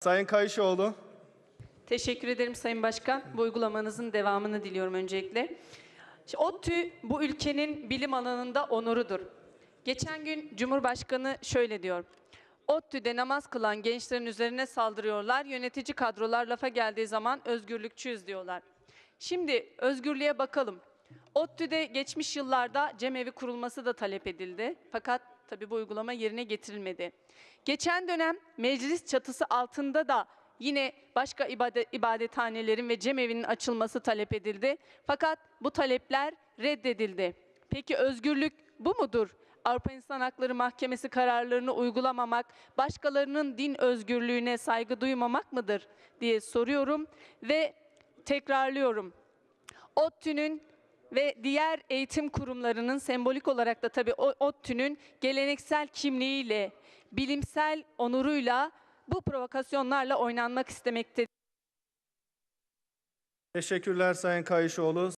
Sayın Kayışoğlu. Teşekkür ederim Sayın Başkan. Bu uygulamanızın devamını diliyorum öncelikle. ODTÜ bu ülkenin bilim alanında onurudur. Geçen gün Cumhurbaşkanı şöyle diyor. ODTÜ'de namaz kılan gençlerin üzerine saldırıyorlar. Yönetici kadrolar lafa geldiği zaman özgürlükçüyüz diyorlar. Şimdi özgürlüğe bakalım. ODTÜ'de geçmiş yıllarda cemevi kurulması da talep edildi. Fakat tabii bu uygulama yerine getirilmedi. Geçen dönem meclis çatısı altında da yine başka ibadet, ibadethanelerin ve cemevinin açılması talep edildi. Fakat bu talepler reddedildi. Peki özgürlük bu mudur? Avrupa İnsan Hakları Mahkemesi kararlarını uygulamamak, başkalarının din özgürlüğüne saygı duymamak mıdır diye soruyorum ve tekrarlıyorum. ODTÜ'nün ve diğer eğitim kurumlarının sembolik olarak da tabii ODTÜ'nün geleneksel kimliğiyle, bilimsel onuruyla bu provokasyonlarla oynanmak istemektedir. Teşekkürler Sayın Kayışoğlu.